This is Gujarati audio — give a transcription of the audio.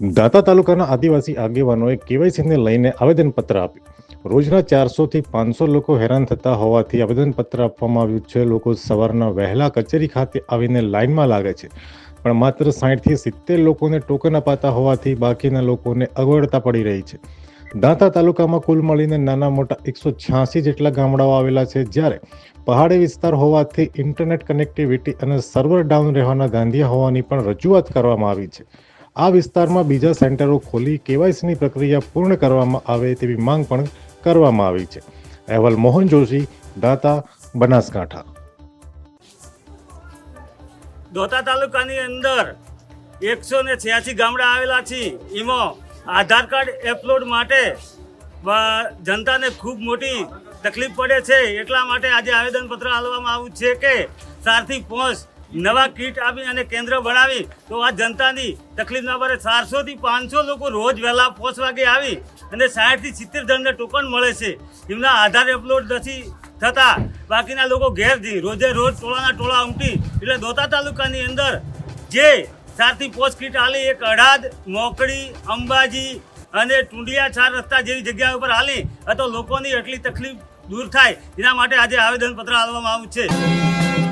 દાંતા તાલુકાના આદિવાસી આગેવાનોએ કેવાયસીને લઈને આવેદનપત્ર આપ્યું. રોજના ચારસોથી પાંચસો લોકો હેરાન થતા હોવાથી આવેદનપત્ર આપવામાં આવ્યું છે. લોકો સવારના વહેલા કચેરી ખાતે આવીને લાઇનમાં લાગે છે. પણ માત્ર સાઠથી સિત્તેર લોકોને ટોકન અપાતા હોવાથી બાકીના લોકોને અગવડતા પડી રહી છે. દાંતા તાલુકામાં કુલ મળીને નાના મોટા એકસો છ્યાસી જેટલા ગામડાઓ આવેલા છે. જ્યારે પહાડી વિસ્તાર હોવાથી ઇન્ટરનેટ કનેક્ટિવિટી અને સર્વર ડાઉન રહેવાના ગાંધિયા હોવાની પણ રજૂઆત કરવામાં આવી છે. આ વિસ્તારમાં બીજા સેન્ટરો ખોલી કેવાયસીની પ્રક્રિયા પૂર્ણ કરવામાં આવે તેવી માંગ પણ કરવામાં આવી છે. અહેવાલ મોહન જોશી, દાતા, બનાસકાંઠા. દોતા તાલુકાની અંદર એકસો ને છ્યાસી ગામડા આવેલા છે. એમાં આધાર કાર્ડ એપલોડ માટે જનતાને ખૂબ મોટી તકલીફ પડે છે. એટલા માટે આજે આવેદનપત્ર આપવામાં આવ્યું છે કે ચારથી પાંચ નવા કીટ આપી અને કેન્દ્ર બનાવી તો આ જનતાની તકલીફના પડે ચારસોથી પાંચસો લોકો રોજ વહેલા પાંચ વાગે આવી અને સાઠથી સિત્તેર જણને ટોકન મળે છે. એમના આધાર અપલોડ નથી થતા. બાકીના લોકો ઘેર જઈ રોજે રોજ ટોળાના ટોળા ઉમટી એટલે દોતા તાલુકાની અંદર જે ચારથી પોચ કીટ આલી, એક અઢાદ મોકડી અંબાજી અને ટુંડિયા ચાર રસ્તા જેવી જગ્યા ઉપર હાલી અથવા લોકોની એટલી તકલીફ દૂર થાય. એના માટે આજે આવેદનપત્ર આપવામાં આવ્યું છે.